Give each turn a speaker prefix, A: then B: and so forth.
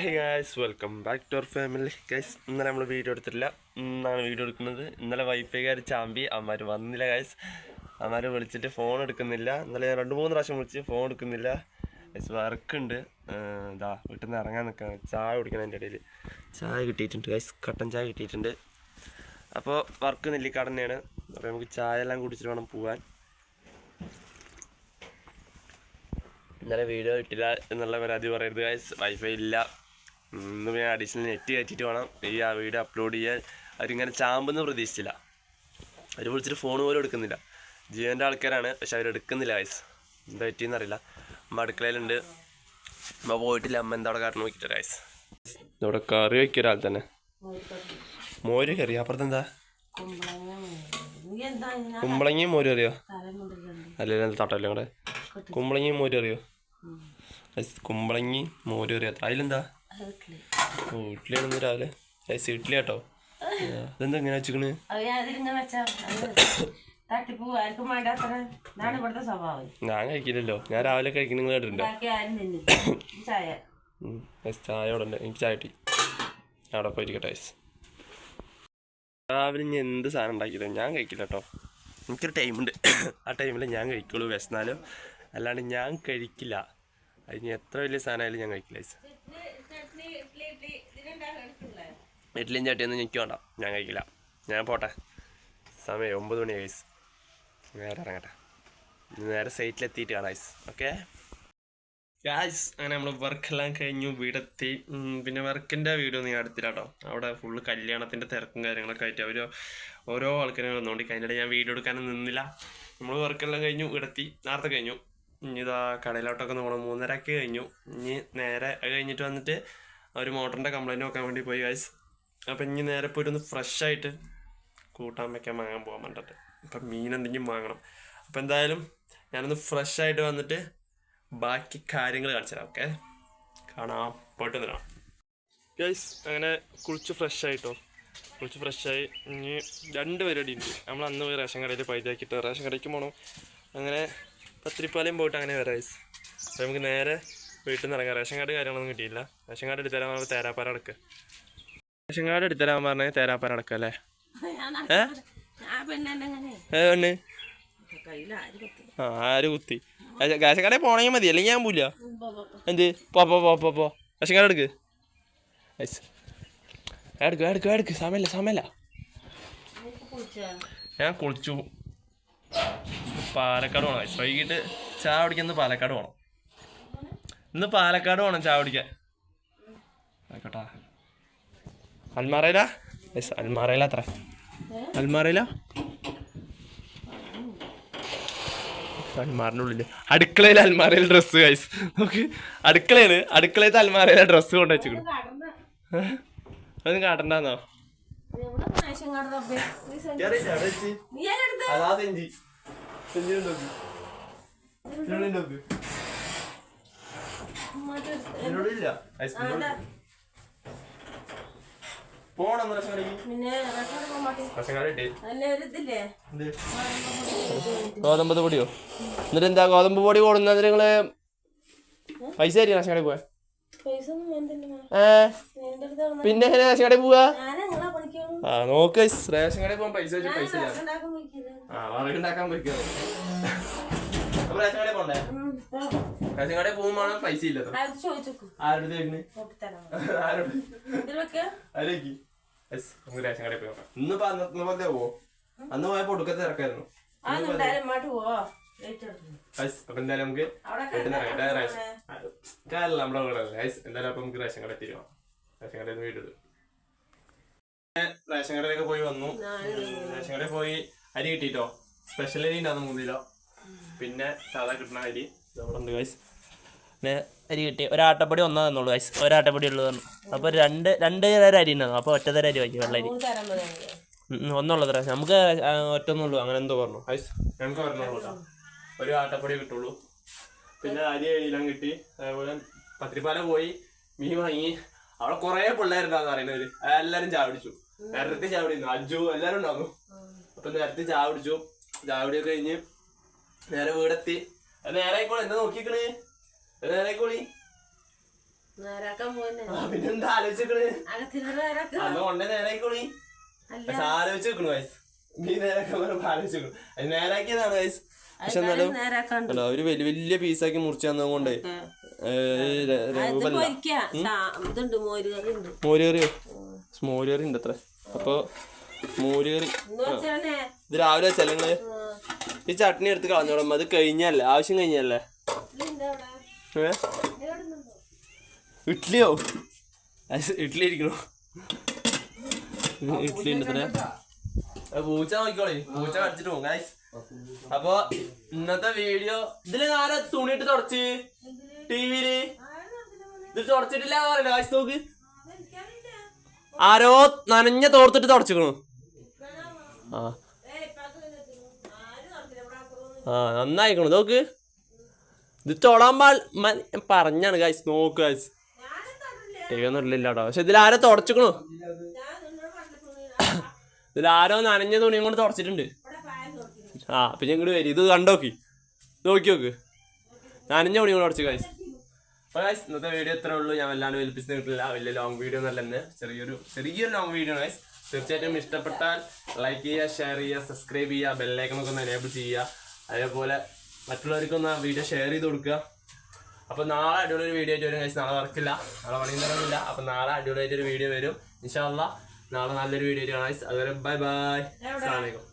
A: Hey guys welcome back to our family guys ഇന്നലെ നമ്മൾ video എടുത്തിട്ടില്ല. ഇന്നാണ് വീഡിയോ എടുക്കുന്നത്. ഇന്നലെ വൈഫൈക്കാർ ചാമ്പി അമ്മമാർ വന്നില്ല ഗൈസ് അമ്മമാർ വിളിച്ചിട്ട് ഫോൺ എടുക്കുന്നില്ല. ഇന്നലെ ഞാൻ രണ്ട് മൂന്ന് പ്രാവശ്യം വിളിച്ച് ഫോൺ എടുക്കുന്നില്ല. ഗൈസ് വർക്കുണ്ട് ഇതാ വീട്ടിൽ നിന്ന് ഇറങ്ങാൻ നിൽക്കുകയാണ് ചായ കുടിക്കണം എന്റെ ഇടയിൽ ചായ കിട്ടിയിട്ടുണ്ട് ഗൈസ് കട്ടൻ ചായ കിട്ടിയിട്ടുണ്ട്. അപ്പോൾ വർക്ക് നെല്ലിക്കാട് തന്നെയാണ് അപ്പോൾ നമുക്ക് ചായ എല്ലാം കുടിച്ചിട്ട് വേണം പോകാൻ ഇന്നലെ വീഡിയോ ഇട്ടില്ല എന്നുള്ള പരാതി പറയരുത് ഗൈസ് വൈഫൈ ഇല്ല. ഇന്ന് ഞാൻ അഡീഷണൽ നെറ്റ് കയറ്റിയിട്ട് വേണം. ഈ ആ വീഡിയോ അപ്ലോഡ് ചെയ്യാൻ. അവരിങ്ങനെ ചാമ്പെന്ന് പ്രതീക്ഷിച്ചില്ല. അവർ വിളിച്ചിട്ട് ഫോൺ പോലും എടുക്കുന്നില്ല. ജിയോന്റെ ആൾക്കാരാണ് പക്ഷെ അവർ എടുക്കുന്നില്ല ഗൈസ് എന്താ പറ്റിയെന്ന് അറിയില്ല. അമ്മ അടുക്കളയിലുണ്ട്. അമ്മ പോയിട്ടില്ല. അമ്മ എന്താ അവിടെ കാട്ടണം നോക്കിയിട്ട് വയസ്സ് ഇവിടെ കറി വയ്ക്കുക ഒരാൾ തന്നെ. മോര് കറി. അപ്പുറത്ത് എന്താ? കുമ്പളങ്ങിയും മോര് അറിയോ എന്താ തട്ടല്ലോ കൂടെ കുമ്പളങ്ങിയും മോര് അറിയോ കുമ്പളങ്ങി മോര് അത്ര. അതിലെന്താ? ഓ ഇഡ്ഡലിയാണെന്ന് രാവിലെ. ഐസ് വീട്ടിലെ കേട്ടോ അതെന്താ ഇങ്ങനെ വെച്ചിക്കണ്? ഞാൻ കഴിക്കില്ലല്ലോ. ഞാൻ രാവിലെ കഴിക്കുന്ന നിങ്ങൾ കേട്ടിട്ടുണ്ടോ?
B: ചായ.
A: ഉടനെ എനിക്ക് ചായ കിട്ടി. അവിടെ പോയിരിക്കട്ടെ ഐസ് രാവിലെ ഞാൻ എന്ത് സാധനം ഉണ്ടാക്കിയത്? ഞാൻ കഴിക്കില്ല കേട്ടോ. എനിക്കൊരു ടൈമുണ്ട് ആ ടൈമിൽ ഞാൻ കഴിക്കുള്ളൂ വിശന്നാലും അല്ലാണ്ട് ഞാൻ കഴിക്കില്ല. അതിന് എത്ര വലിയ സാധനമായാലും ഞാൻ കഴിക്കില്ല ഇഡ്ഡലിയും ചട്ടിയൊന്നും എനിക്ക് വേണ്ട. ഞാൻ കഴിക്കില്ല. ഞാൻ പോട്ടെ. സമയം ഒമ്പത് മണി ഐസ് നേരെ ഇറങ്ങട്ടെ. നേരെ സൈറ്റിലെത്തിയിട്ട് കാണാം ഐസ് ഓക്കെ ഗായ്സ് അങ്ങനെ നമ്മൾ വർക്കെല്ലാം കഴിഞ്ഞു. വീടെത്തി. പിന്നെ വർക്കിന്റെ വീഡിയോ നീ എടുത്തില്ല കേട്ടോ അവിടെ ഫുള്ള് കല്യാണത്തിന്റെ തിരക്കും കാര്യങ്ങളൊക്കെ ആയിട്ട് അവർ ഓരോ ആൾക്കാരും വന്നുകൊണ്ട് കഴിഞ്ഞിട്ട് ഞാൻ വീഡിയോ എടുക്കാനും നിന്നില്ല. നമ്മൾ വർക്കെല്ലാം കഴിഞ്ഞു വീടെത്തി. നേരത്തെ കഴിഞ്ഞു. ഇനി ഇതാ കടയിലോട്ടൊക്കെ നമ്മൾ മൂന്നരക്ക് കഴിഞ്ഞു. ഇനി നേരെ കഴിഞ്ഞിട്ട് വന്നിട്ട് ഒരു മോട്ടറിന്റെ കംപ്ലൈന്റ് നോക്കാൻ വേണ്ടി പോയി ഗൈസ് അപ്പം ഇനി നേരെ പോയി ഒന്ന് ഫ്രഷ് ആയിട്ട് കൂട്ടാൻ വെക്കാൻ വാങ്ങാൻ പോകാൻ വേണ്ടിട്ട് അപ്പം മീൻ എന്തെങ്കിലും വാങ്ങണം. അപ്പം എന്തായാലും ഞാനൊന്ന് ഫ്രഷ് ആയിട്ട് വന്നിട്ട് ബാക്കി കാര്യങ്ങൾ കാണിച്ചു തരാം ഓക്കെ കാണാം. പോയിട്ട് വന്നിടാം ഗൈസ് അങ്ങനെ കുളിച്ച് ഫ്രഷ് ആയിട്ടോ? കുളിച്ച് ഫ്രഷായി ഇനി രണ്ട് പരിപാടി ഉണ്ട്. നമ്മൾ അന്ന് പോയി റേഷൻ കടയിൽ പൈതാക്കിയിട്ട് റേഷൻ കടയ്ക്ക് പോകണം അങ്ങനെ പത്തിരിപ്പാലയും പോയിട്ട് അങ്ങനെ വരാം ഗൈസ് നമുക്ക് നേരെ വീട്ടിൽ നിന്ന് ഇറങ്ങാം റേഷൻ കാർഡ് കാര്യങ്ങളൊന്നും കിട്ടിയില്ല. റേഷൻ കാർഡ് എടുത്തരാൻ പറഞ്ഞാൽ തേരാപ്പാര അടക്കുക റേഷൻ കാർഡ് എടുത്തരാൻ പറഞ്ഞാൽ തേരാപ്പാര അടക്കുക അല്ലേ ഏ?
B: ആ പെണ്ണെന്നെ അങ്ങനെ
A: ഏ പെണ്ണ്?
B: കയ്യിൽ ആര് കത്തി?
A: റേഷൻ കാർഡേ പോണെങ്കിൽ മതി. അല്ലെങ്കിൽ ഞാൻ പോയില്ല എന്ത്? പോ പോ പോ പോ പോ. റേഷൻ കാർഡ് എടുക്ക്. ഐസ്. എടുക്ക് എടുക്ക് എടുക്ക്. സമയല്ല സമയമില്ല.
B: കുളിച്ചാ
A: ഞാൻ കുളിച്ചു. പാലക്കാട് പോകണം guys. വൈകിട്ട് ചായ കുടിക്കുന്നത് പാലക്കാട് പോകണം ഇന്ന് പാലക്കാട് പോകണം ചായ കുടിക്കാൻ. ആയിക്കോട്ടാ. അൽമാറയില? യെസ് അൽമാറയില അത്ര. അൽമാറയില? അൽമാറിന്റെ ഉള്ളിൽ. അടുക്കളയിൽ അൽമാറയിൽ ഡ്രസ്സ് കൈസ് നോക്ക്. അടുക്കളയിൽ അടുക്കളയിലത്തെ അൽമാറയിലെ ഡ്രസ്സ് കൊണ്ട് വെച്ചിക്കണു. അതൊന്നും കാട്ടണ്ടെന്നോ? അതാ സെഞ്ചി നോക്ക് ഇതിനുള്ളിൽ നോക്ക്
B: മറ്റേ
A: ഇതിനുള്ളിലില്ല
B: ആണ്ടാ.
A: പോണം റേഷൻ കടയ്ക്ക്
B: പിന്നെ റേഷൻ കാർഡ് പോകാൻ മാറ്റി
A: റേഷൻ കാർഡ് ഇട്ടേ
B: അല്ല ഐസ്ക്രീം ഇതില്ലേ?
A: ഗോതമ്പ് പൊടിയോ? എന്നിട്ട് എന്താ ഗോതമ്പ് പൊടി കൊടുന്നത് നിങ്ങൾ പൈസ ആയിരിക്കും റേഷൻ കടയിൽ ഏ?
B: വന്നാ-
A: പിന്നെ എങ്ങനെ റേഷൻ കടയിൽ പോവാ? ആ നോക്ക്. റേഷൻ കടയിൽ പോകാൻ പൈസ വെച്ച് പൈസ ആ വറകുണ്ടാക്കാൻ പോയിക്കാണ് അപ്പൊ റേഷൻ കടയിൽ പോണ്ടേ? കടയിൽ പോകുമ്പോഴാണ് പൈസ ആരുടെ ആരോട്? അതിലേക്ക്. നമുക്ക് റേഷൻ കടയിൽ പോയി നോക്കാം. ഇന്നിപ്പോ അന്നത്തെ പോലെ പോവോ? അന്ന് പോയപ്പോ ഒടുക്കത്തെ തിരക്കായിരുന്നു. അപ്പൊ എന്തായാലും നമുക്ക് റേഷൻ കാര്യമില്ല നമ്മുടെ കൂടെ എന്തായാലും അപ്പൊ നമുക്ക് റേഷൻ കട എത്തിയോ റേഷൻ കടയിൽ നിന്ന് റേഷൻ കടയിലൊക്കെ പോയി വന്നു. റേഷൻ കടയിൽ പോയി അരി കിട്ടിട്ടോ? സ്പെഷ്യൽ അരി ഉണ്ടാകുന്ന മൂന്നിലോ പിന്നെ സാധാ കിട്ടണ അരി. അവിടെ ഉണ്ട് ഗൈസ് പിന്നെ അരി കിട്ടി. ഒരാട്ടപ്പൊടി ഒന്നാ തന്നുള്ളൂ ഗൈസ് ഒരാട്ടപ്പൊടി ഉള്ളത് തന്നു അപ്പോൾ രണ്ട് രണ്ട് തരം അരി ഉണ്ടാകും അപ്പോൾ ഒറ്റ തരം അരി വയ്ക്കും വെള്ള അരി.
B: മൂന്ന് തരം മതി
A: ഉം, ഉം, ഒന്നുള്ളത് റേഷൻ നമുക്ക് ഒറ്റ ഒറ്റൊന്നുള്ളൂ അങ്ങനെ എന്തോ പറഞ്ഞു. ഗൈസ് ഞങ്ങൾക്ക് കേട്ടോ. ഒരു ആട്ടപ്പൊടി കിട്ടുള്ളൂ. പിന്നെ അരി എല്ലാം കിട്ടി. അതേപോലെ പത്തിരിപ്പാല പോയി. മീൻ വാങ്ങി. അവിടെ കുറെ പിള്ളേരുണ്ടാന്ന് പറയുന്നവര്. എല്ലാരും ചാവിടിച്ചു. നേരത്തെ ചായ അജു എല്ലാരും ഉണ്ടായിരുന്നു അപ്പൊ നേരത്തെ ചാവിടിച്ചു. ചാവിടിയൊക്കെ കഴിഞ്ഞ് നേരെ വീടെത്തി. എന്താ നോക്കിക്കണേ പിന്നെന്താ ആലോചിക്കണേ അന്ന് കൊണ്ടേ നേരായിക്കോളി ആലോചിച്ച് വെക്കണു വയസ്സ് നീ നേരാക്കാൻ അത് നേരാക്കിയതാണ് വയസ്സ് പക്ഷെ എന്നാലും വലിയ വലിയ പീസാക്കി മുറിച്ച് തന്നതുകൊണ്ട് മോരുകറിയോ മോരുകറി ഉണ്ട്. അത്ര അപ്പൊ മോരുകറി ഇത് രാവിലെ വെച്ചല്ലേ നിങ്ങൾ? ഈ ചട്നി എടുത്ത് കളഞ്ഞോളാം. അത് കഴിഞ്ഞല്ലേ? ആവശ്യം കഴിഞ്ഞല്ലേ? ഇഡ്ലിയോ? ഇഡ്ഡലിയോ ഇരിക്കണു. ഇഡ്ഡലി ഇരിക്കണോ ഇഡ്ഡലി ഉണ്ട് പൂച്ച നോക്കിക്കോളി. പൂച്ച കടിച്ചിട്ട് പോകും ഗൈസ് അപ്പൊ ഇന്നത്തെ വീഡിയോ ഇതിൽ ആരാ തുണിയിട്ട് തുടച്ച്? ടിവിയിൽ? ഇതിൽ തുടച്ചിട്ടില്ല പറയല്ലോ ഗൈസ് നോക്ക്. ആരോ നനഞ്ഞ തോർത്തിട്ട് തുടച്ചിക്കണു. ആ. ആ നന്നായിക്കണു. നോക്ക്. ഇത് തൊടാൻ പാൽ പറഞ്ഞാണ് ഗൈസ് നോക്ക് ഗൈസ് ടി പക്ഷെ ഇതിൽ ആരോ തുടച്ചിക്കണു. ഇതിൽ ആരോ നനഞ്ഞ തുണിയും കൊണ്ട് തുടച്ചിട്ടുണ്ട്. ആ പിന്നെ ഇങ്ങോട്ട് വരും. ഇത് കണ്ടോക്കി നോക്കി. നോക്ക് നനഞ്ഞ തുണിയും കൊണ്ട് തുടച്ചു ഗൈസ് അപ്പോൾ ഗൈസ് ഇന്നത്തെ വീഡിയോ ഇത്രേ ഉള്ളൂ. ഞാൻ വല്ലാണ്ട് വലിപ്പിച്ച് കിട്ടില്ല വലിയ ലോങ് വീഡിയോ ഒന്നല്ല തന്നെ ചെറിയൊരു ചെറിയൊരു ലോങ് വീഡിയോ ആണ് ഗൈസ് തീർച്ചയായിട്ടും ഇഷ്ടപ്പെട്ടാൽ ലൈക്ക് ചെയ്യുക ഷെയർ ചെയ്യുക സബ്സ്ക്രൈബ് ചെയ്യുക ബെല്ലൈക്കണൊക്കെ ഒന്ന് എനേബിൾ ചെയ്യുക. അതേപോലെ മറ്റുള്ളവർക്കൊന്ന് വീഡിയോ ഷെയർ ചെയ്ത് കൊടുക്കുക. അപ്പോൾ നാളെ അടിപൊളി ഒരു വീഡിയോ ആയിട്ട് വരും ഗൈസ് നാളെ വർക്കില്ല. നാളെ പണിയും പണിയുന്നൊന്നുമില്ല അപ്പോൾ നാളെ അടിപൊളിയായിട്ടൊരു വീഡിയോ വരും. ഇൻഷാല്ല നാളെ നല്ലൊരു വീഡിയോ ആയിട്ട് കാണാം അതുവരെ ബൈ ബൈ അസ്സാം അലൈക്കും.